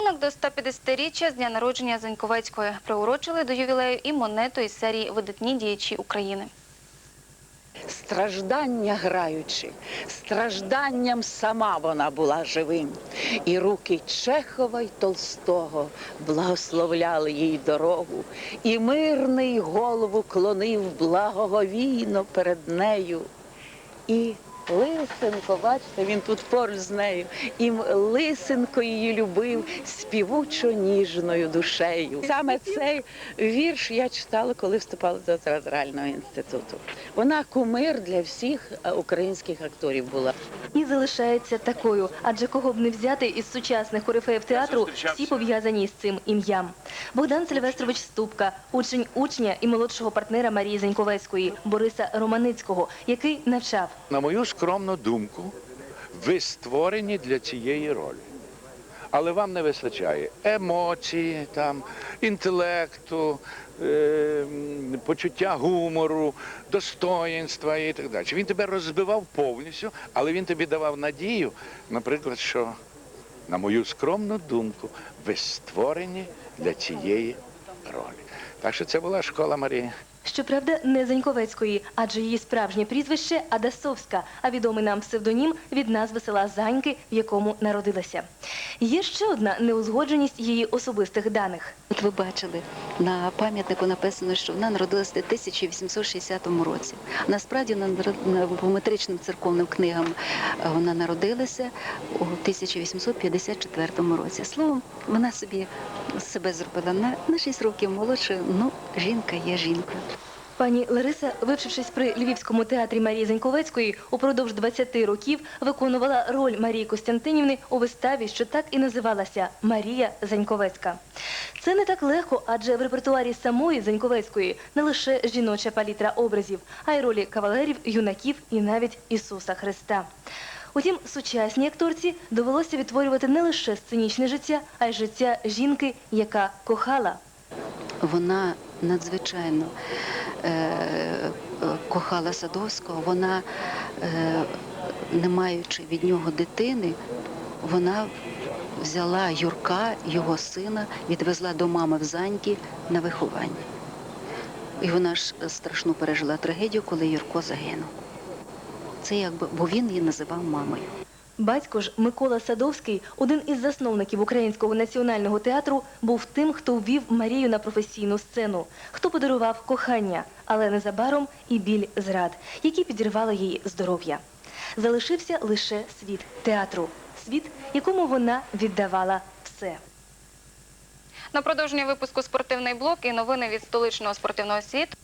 До 150-річчя з дня народження Заньковецької приурочили до ювілею і монету із серії Видатні діячі України. Страждання граючи, стражданням сама вона була живим. І руки Чехова й Толстого благословляли їй дорогу, і мирний голову клонив благоговійно перед нею. І Лисенко, бачите, він тут поруч з нею. І Лисенко її любив співучо ніжною душею. Саме цей вірш я читала, коли вступала до театрального інституту. Вона кумир для всіх е, українських акторів була. І залишається такою, адже кого б не взяти із сучасних корифеїв театру, всі пов'язані з цим ім'ям. Богдан Сильвестрович Ступка, учень учня і молодшого партнера Марії Заньковецької, Бориса Романицького, який навчав. На мою скромну думку, ви створені для цієї ролі. Але вам не вистачає емоції, там, інтелекту, е, почуття гумору, достоїнства і так далі. Він тебе розбивав повністю, але він тобі давав надію, наприклад, що, на мою скромну думку, ви створені для цієї ролі. Так що це була школа Марії. Щоправда, не Заньковецької, адже її справжнє прізвище Адасовська, а відомий нам псевдонім від назви села Заньки, в якому народилася. Є ще одна неузгодженість її особистих даних. От ви бачили, на пам'ятнику написано, що вона народилася в 1860 році. Насправді на, на по метричним церковним книгам е, вона народилася у 1854 році. Словом, вона собі себе зробила на, на 6 років молодше. Ну, жінка є жінкою. Пані Лариса, вивчившись при Львівському театрі Марії Заньковецької, упродовж 20 років виконувала роль Марії Костянтинівни у виставі, що так і називалася Марія Заньковецька. Це не так легко, адже в репертуарі самої Заньковецької не лише жіноча палітра образів, а й ролі кавалерів, юнаків і навіть Ісуса Христа. Утім, сучасній акторці довелося відтворювати не лише сценічне життя, а й життя жінки, яка кохала. Вона надзвичайно кохала Садовського. Вона, е, не маючи від нього дитини, вона взяла Юрка, його сина, відвезла до мами в Заньки на виховання. І вона ж страшну пережила трагедію, коли Юрко загинув. Це якби, бо він її називав мамою. Батько ж Микола Садовський, один із засновників Українського національного театру, був тим, хто ввів Марію на професійну сцену, хто подарував кохання, але незабаром і біль зрад, які підірвали їй здоров'я. Залишився лише світ театру, світ, якому вона віддавала все. На продовження випуску спортивний блок і новини від столичного спортивного світу.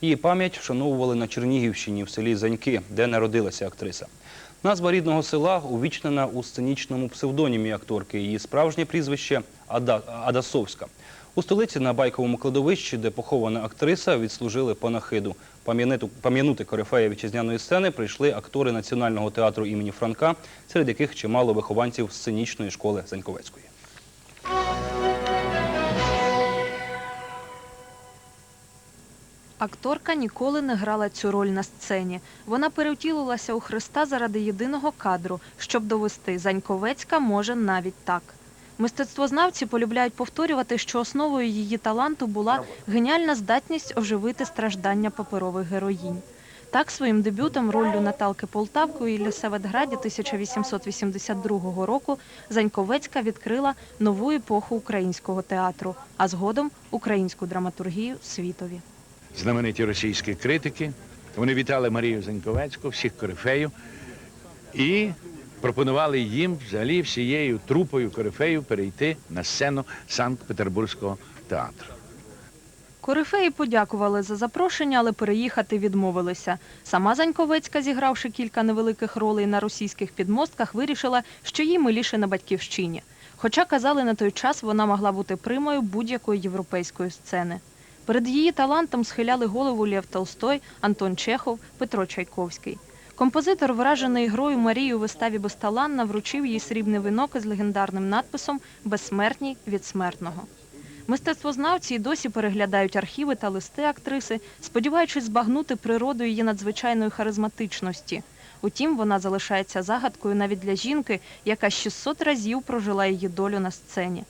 Її пам'ять вшановували на Чернігівщині в селі Заньки, де народилася актриса. Назва рідного села увічнена у сценічному псевдонімі акторки. Її справжнє прізвище Ада... Адасовська. У столиці на байковому кладовищі, де похована актриса, відслужили панахиду. Пам'янути корифея вітчизняної сцени прийшли актори Національного театру імені Франка, серед яких чимало вихованців сценічної школи Заньковецької. Акторка ніколи не грала цю роль на сцені. Вона перевтілилася у Христа заради єдиного кадру, щоб довести Заньковецька може навіть так. Мистецтвознавці полюбляють повторювати, що основою її таланту була геніальна здатність оживити страждання паперових героїнь. Так, своїм дебютом роллю Наталки Полтавки у Єлісаветграді 1882 року Заньковецька відкрила нову епоху українського театру, а згодом українську драматургію світові. Знамениті російські критики. Вони вітали Марію Заньковецьку, всіх корифеїв, і пропонували їм взагалі всією трупою корифеїв перейти на сцену Санкт-Петербурзького театру. Корифеї подякували за запрошення, але переїхати відмовилися. Сама Заньковецька, зігравши кілька невеликих ролей на російських підмостках, вирішила, що їй миліше на батьківщині. Хоча казали на той час, вона могла бути примою будь-якої європейської сцени. Перед її талантом схиляли голову Лев Толстой, Антон Чехов, Петро Чайковський. Композитор, вражений грою Марії у виставі Безталанна, вручив їй срібний вінок із легендарним надписом Безсмертній від смертного. Мистецтвознавці й досі переглядають архіви та листи актриси, сподіваючись збагнути природу її надзвичайної харизматичності. Утім, вона залишається загадкою навіть для жінки, яка 600 разів прожила її долю на сцені.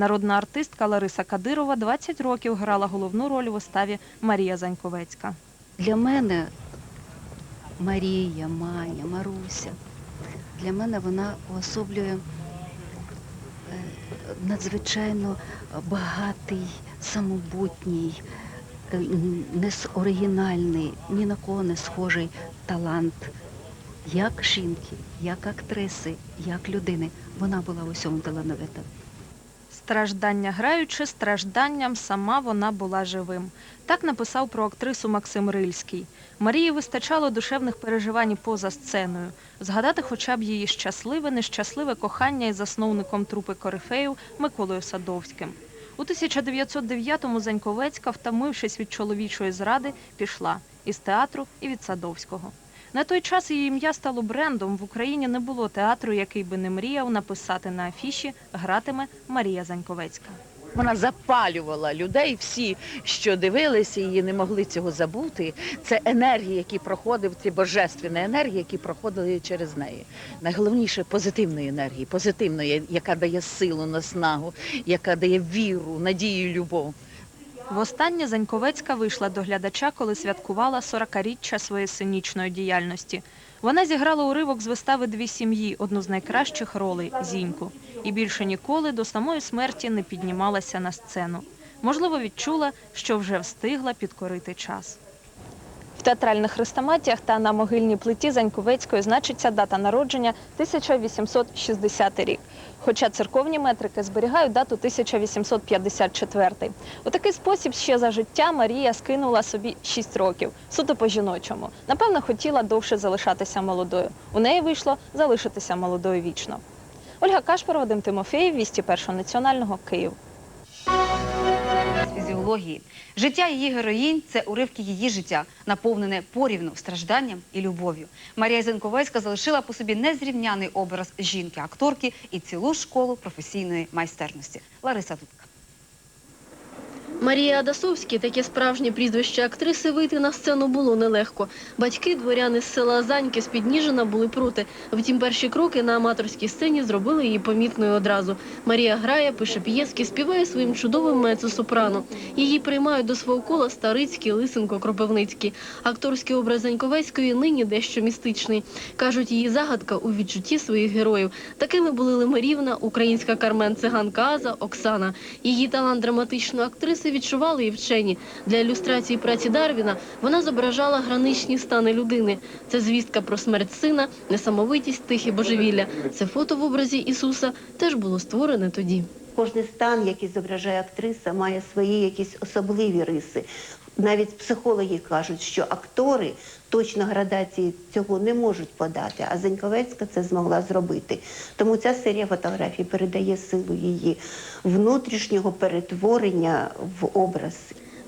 Народна артистка Лариса Кадирова 20 років грала головну роль у виставі Марія Заньковецька. Для мене Марія, Маня, Маруся. Для мене вона уособлює е, надзвичайно багатий, самобутній, е, н- ні на кого не схожий талант. Як жінки, як актриси, як людини. Вона була у всьому талановита. Страждання граючи, стражданням сама вона була живим. Так написав про актрису Максим Рильський. Марії вистачало душевних переживань поза сценою. Згадати хоча б її щасливе, нещасливе кохання із засновником трупи Корифеїв Миколою Садовським. У 1909-му Заньковецька, втомившись від чоловічої зради, пішла із театру і від Садовського. На той час її ім'я стало брендом. В Україні не було театру, який би не мріяв написати на афіші гратиме Марія Заньковецька. Вона запалювала людей, всі, що дивилися її, не могли цього забути. Це енергії, які проходили, ці божественні енергії, які проходили через неї. Найголовніше позитивної енергії, позитивної, яка дає силу, наснагу, яка дає віру, надію, любов. Востаннє Заньковецька вийшла до глядача, коли святкувала 40-річчя своєї сценічної діяльності. Вона зіграла уривок з вистави Дві сім'ї, одну з найкращих ролей Зіньку, і більше ніколи до самої смерті не піднімалася на сцену. Можливо, відчула, що вже встигла підкорити час. В театральних хрестоматіях та на могильній плиті Заньковецької значиться дата народження 1860 рік. Хоча церковні метрики зберігають дату 1854. У такий спосіб ще за життя Марія скинула собі 6 років, суто по-жіночому. Напевно, хотіла довше залишатися молодою. У неї вийшло залишитися молодою вічно. Ольга Кашпор, Вадим Тимофєєв, Вісті Першого національного, Київ. З. Життя її героїнь це уривки її життя, наповнене порівну стражданням і любов'ю. Марія Зенковецька залишила по собі незрівняний образ жінки-акторки і цілу школу професійної майстерності. Лариса Дудка. Марія Адасовській, таке справжнє прізвище актриси, вийти на сцену було нелегко. Батьки, дворяни з села Заньки з Підніжина були проти. Втім, перші кроки на аматорській сцені зробили її помітною одразу. Марія грає, пише п'єски, співає своїм чудовим мецо-сопрано. Її приймають до свого кола Старицький, Лисенко, Кропивницький. Акторський образ Заньковецької нині дещо містичний. Кажуть, її загадка у відчутті своїх героїв. Такими були Лимарівна, українська Кармен Циганка Аза, Оксана. Її талант драматичної актриси відчували і вчені. Для ілюстрації праці Дарвіна вона зображала граничні стани людини. Це звістка про смерть сина, несамовитість, тихе божевілля. Це фото в образі Ісуса теж було створене тоді. Кожний стан, який зображає актриса, має свої якісь особливі риси. Навіть психологи кажуть, що актори точно градації цього не можуть подати, а Зеньковецька це змогла зробити. Тому ця серія фотографій передає силу її внутрішнього перетворення в образ.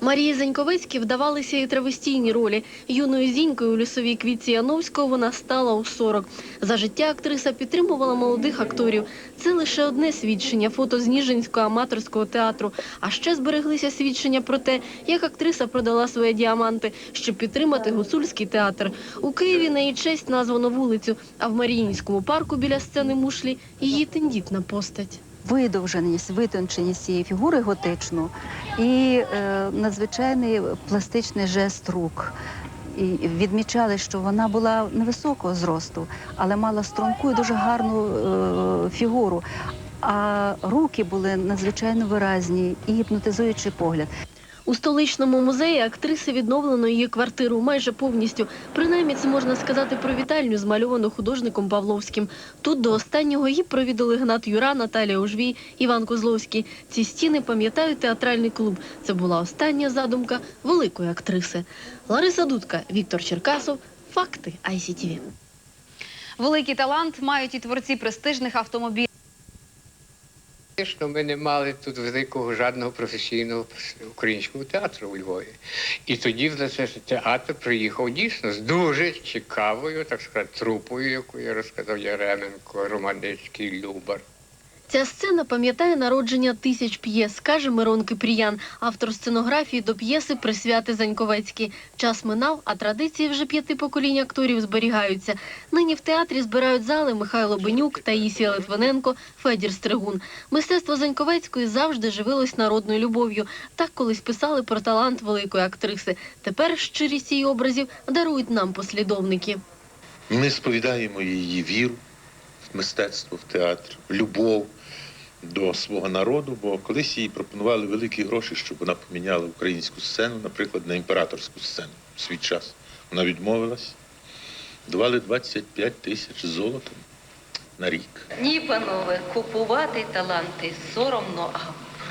Марії Заньковецькій вдавалися і травестійні ролі. Юною зінькою у лісовій квітці Яновського вона стала у 40. За життя актриса підтримувала молодих акторів. Це лише одне свідчення фото з Ніжинського аматорського театру. А ще збереглися свідчення про те, як актриса продала свої діаманти, щоб підтримати гуцульський театр. У Києві на її честь названо вулицю, а в Маріїнському парку біля сцени Мушлі її тендітна постать. Видовженість, витонченість цієї фігури готичну і е, надзвичайний пластичний жест рук. І відмічали, що вона була невисокого зросту, але мала струнку і дуже гарну е, фігуру. А руки були надзвичайно виразні і гіпнотизуючий погляд. У столичному музеї актриси відновлено її квартиру майже повністю. Принаймні це можна сказати про вітальню, змальовану художником Павловським. Тут до останнього її провідали Гнат Юра, Наталія Ужвій, Іван Козловський. Ці стіни пам'ятають театральний клуб. Це була остання задумка великої актриси. Лариса Дудка, Віктор Черкасов. Факти ICTV. Великий талант мають і творці престижних автомобілів. Фактично, ми не мали тут великого жодного професійного українського театру у Львові. І тоді в цей театр приїхав дійсно з дуже цікавою, так сказати, трупою, яку я розказав Яременко, Романицький, Любар. Ця сцена пам'ятає народження тисяч п'єс, каже Мирон Кипріян, автор сценографії до п'єси Присвяти Заньковецькій. Час минав, а традиції вже п'яти поколінь акторів зберігаються. Нині в театрі збирають зали Михайло Бенюк, Таїсія Литвиненко, Федір Стригун. Мистецтво Заньковецької завжди живилось народною любов'ю. Так колись писали про талант великої актриси. Тепер щирість її образів дарують нам послідовники. Ми сповідаємо її віру мистецтво, в театр, любов до свого народу, бо колись їй пропонували великі гроші, щоб вона поміняла українську сцену, наприклад, на імператорську сцену в свій час. Вона відмовилась. Давали 25 тисяч золотом на рік. Ні, панове, купувати таланти соромно, а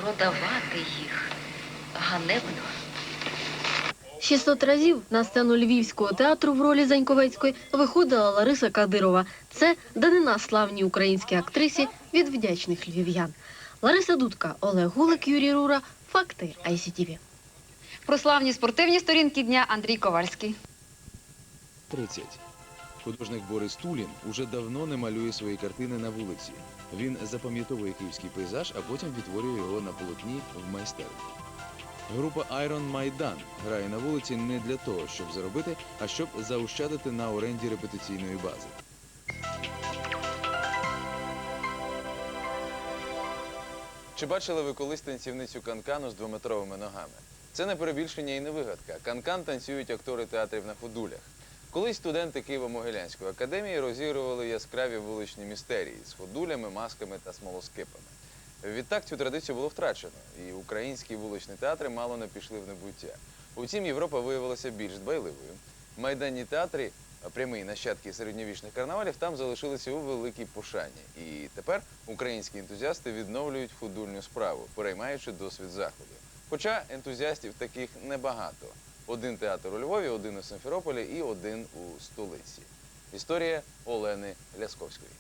продавати їх ганебно. 600 разів на сцену Львівського театру в ролі Заньковецької виходила Лариса Кадирова. Це данина славній українській актрисі від вдячних львів'ян. Лариса Дудка, Олег Гулик, Юрій Рура. Факти ICTV. Про славні спортивні сторінки дня Андрій Ковальський. 30. Художник Борис Тулін уже давно не малює свої картини на вулиці. Він запам'ятовує київський пейзаж, а потім відтворює його на полотні в майстерні. Група Iron Майдан грає на вулиці не для того, щоб заробити, а щоб заощадити на оренді репетиційної бази. Чи бачили ви колись танцівницю канкану з двометровими ногами? Це не перебільшення і не вигадка. Канкан танцюють актори театрів на ходулях. Колись студенти Києво-Могилянської академії розігрували яскраві вуличні містерії з ходулями, масками та смолоскипами. Відтак цю традицію було втрачено, і українські вуличні театри мало не пішли в небуття. Утім, Європа виявилася більш дбайливою. Майданні театри, прямі нащадки середньовічних карнавалів, там залишилися у великій пошані. І тепер українські ентузіасти відновлюють футбольну справу, переймаючи досвід заходу. Хоча ентузіастів таких небагато. Один театр у Львові, один у Симферополі і один у столиці. Історія Олени Лясковської.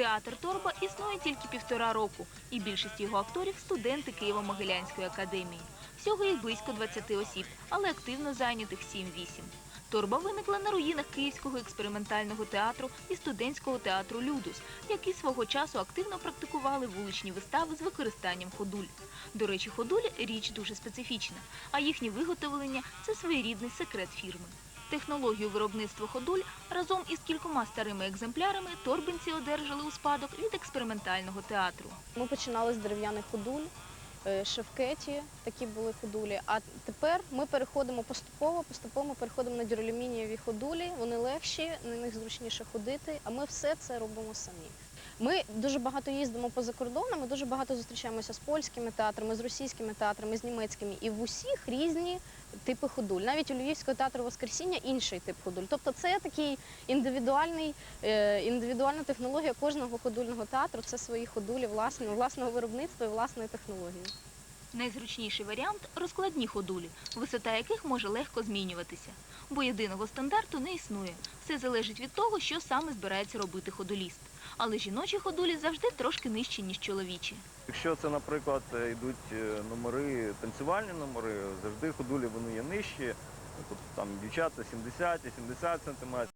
Театр Торба існує тільки півтора року, і більшість його акторів студенти Києво-Могилянської академії. Всього їх близько 20 осіб, але активно зайнятих 7-8. Торба виникла на руїнах Київського експериментального театру і студентського театру Людус, які свого часу активно практикували вуличні вистави з використанням ходуль. До речі, ходуль річ дуже специфічна, а їхнє виготовлення це своєрідний секрет фірми. Технологію виробництва ходуль разом із кількома старими екземплярами торбинці одержали у спадок від експериментального театру. Ми починали з дерев'яних ходуль, е, шевкеті, такі були ходулі. А тепер ми переходимо поступово, поступово переходимо на дюралюмінієві ходулі. Вони легші, на них зручніше ходити, а ми все це робимо самі. Ми дуже багато їздимо поза закордонам, ми дуже багато зустрічаємося з польськими театрами, з російськими театрами, з німецькими. І в усіх різні типи ходуль. Навіть у Львівського театру Воскресіння інший тип ходуль. Тобто це такий індивідуальний, е, індивідуальна технологія кожного ходульного театру. Це свої ходулі власного, власного виробництва і власної технології. Найзручніший варіант розкладні ходулі, висота яких може легко змінюватися. Бо єдиного стандарту не існує. Все залежить від того, що саме збирається робити ходуліст. Але жіночі ходулі завжди трошки нижчі, ніж чоловічі. Якщо це, наприклад, йдуть е, номери, танцювальні номери, завжди ходулі вони є нижчі. Тобто там дівчата 70-80 см,